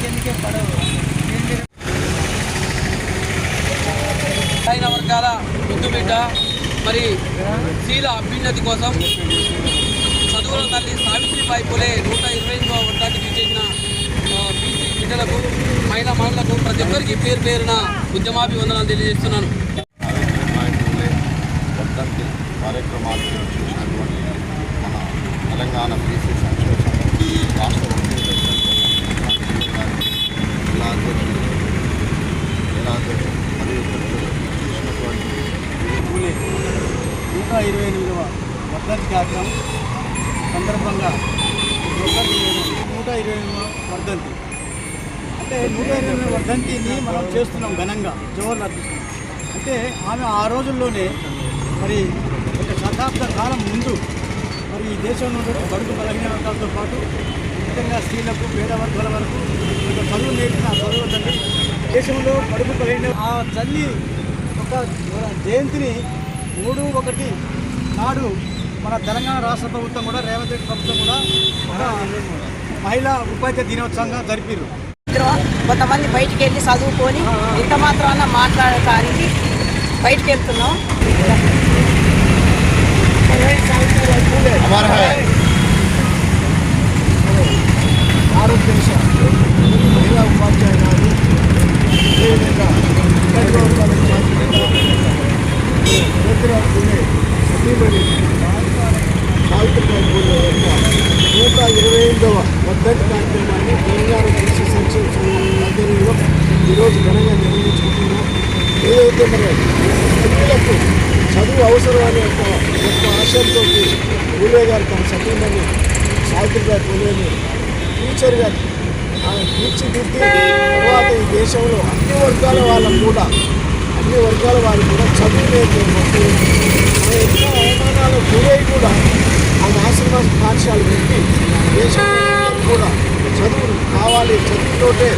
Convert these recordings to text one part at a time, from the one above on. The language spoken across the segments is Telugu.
కిందకే వర్గాల ముద్దుబిడ్డ మరి స్త్రీల అభ్యున్నతి కోసం చదువుల తల్లి సావిత్రిబాయి పులే నూట ఇరవై ఎనిమిదవ వడ్డానికి చేసిన బీసీ బిడ్డలకు మహిళా మహిళలకు ప్రతి ఒక్కరికి పేరు పేరున ఉద్యమాభివందనాలు తెలియజేస్తున్నాను. కార్యక్రమాలు చూసినటువంటి మన తెలంగాణ బీసీ సంక్షేమ రాష్ట్రం ఇరవై ఎనిమిదవ వర్ధంతి కార్యక్రమం సందర్భంగా నూట ఇరవై ఎనిమిదవ వర్ధంతి. అంటే నూట ఇరవై ఎనిమిదవ వర్ధంతిని మనం చేస్తున్నాం ఘనంగా జవహర్ అర్పిస్తున్నాం అంటే ఆమె ఆ రోజుల్లోనే మరి ఒక శతాబ్ద కాలం ముందు మరి ఈ దేశంలో బడుగు బలహీన వర్గాలతో పాటు ముఖ్యంగా స్త్రీలకు పేద వర్గాల వరకు ఒక చదువు నేర్పిన చదువు తల్లి దేశంలో బడుగు బలహీన ఆ తల్లి ఒక జయంతిని మూడు ఒకటి నాడు మన తెలంగాణ రాష్ట్ర ప్రభుత్వం కూడా రేవంత్ రెడ్డి ప్రభుత్వం కూడా మహిళా ఉపాధ్యాయ దినోత్సవంగా జరిపారు కొంతమంది బయటికి వెళ్ళి చదువుకొని ఇంత మాత్రాన మాట్లాడటానికి బయటికి వెళ్తున్నాం అమర్ హై భారతదేశ మహిళా ఉపాధ్యాయురాలు అదేవిధంగా పెట్రోల్ కాలేజ్ జ్యోతిరావు పూలే సతీమణి సావిత్రిబాయి పూలే యొక్క నూట ఇరవై ఎనిమిదవ కార్యక్రమాన్ని తెలంగాణ కృషి సంక్షేమ సంఘం ఆధ్వర్యంలో ఈరోజు ఘనంగా నిర్వహించుకుంటున్నాం ఏదైతే మరి పిల్లలకు చదువు అవసరం అనే ఒక గొప్ప ఆశయంతో పూలే గారు తన సతీమణి సావిత్రిబాయి పూలేని టీచర్గా ఆమె తీర్చిదిద్ది తర్వాత ఈ దేశంలో అన్ని వర్గాల వాళ్ళకు కూడా అన్ని వర్గాల వారు కూడా చదువు నేర్పే ఎన్నో అవమానాలు గురై కూడా ఆమె ఆశ్రమ పాఠశాల పెట్టి దేశంలో కూడా చదువు కావాలి చదువుతోటే.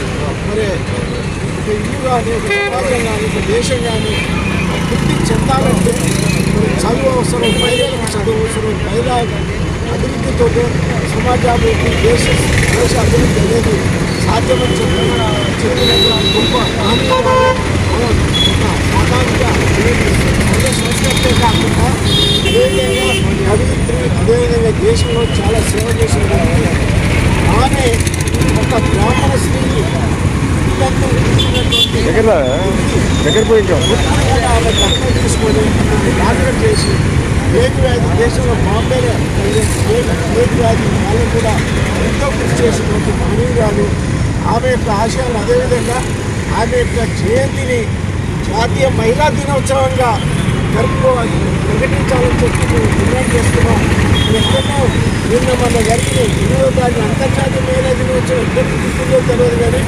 మరి ఒక ఇల్లు కానీ ఒక సమాజం కానీ ఒక దేశం కానీ వృద్ధి చెందాలంటే మరి చదువు అవసరం మహిళలకు చదువు అవసరం మహిళా అభివృద్ధితో సమాజాభివృద్ధి దేశ దేశ అభివృద్ధి అనేది సాధ్యమని చెప్పిన చెప్పిన గొప్ప సంస్కృతే కాకుండా అదేవిధంగా కవిత్రి అదేవిధంగా దేశంలో చాలా సేవ చేసిన దగ్గర దగ్గర పోయి ఆమె దత్తత తీసుకొని డాక్టర్ చేసి వేగు వ్యాధి దేశంలో బాంబే వేగు వ్యాధి వాళ్ళు కూడా ఎంతో కృషి చేసినటువంటి మహనీయురాలు ఆమె యొక్క ఆశయాలు అదేవిధంగా ఆమె యొక్క జయంతిని జాతీయ మహిళా దినోత్సవంగా జరుపుకోవాలి ప్రకటించాలని చెప్పి మేము డిమాండ్ చేస్తున్నాం ఎక్కడో నిన్న మన జరిగిన ఎనిమిదో తారీఖు అంతర్జాతీయ మహిళా దినోత్సవం ఎక్కడికి గుర్తుందో తెలియదు కానీ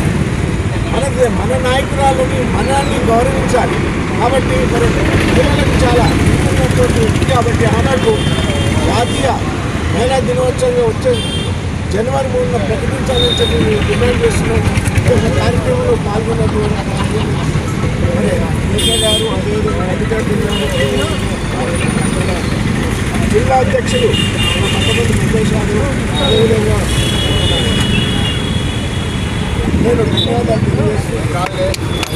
మనది మన నాయకురాలని మనల్ని గౌరవించాలి. కాబట్టి మరి పిల్లలకు చాలా ఉన్నతో కాబట్టి ఆనాడు జాతీయ మహిళా దినోత్సవంగా వచ్చే జనవరి మూడున ప్రకటించాలని చెప్పి మేము డిమాండ్ చేస్తున్నాం. కార్యక్రమంలో పాల్గొన్నటువంటి మరి కేకే గారు అదేవిధంగా అధికారులు జిల్లా అధ్యక్షులు మన పట్టభద్రులు వెంకటేష్ అదేవిధంగా నేను ధన్యవాదాలు తెలియజేస్తున్నాను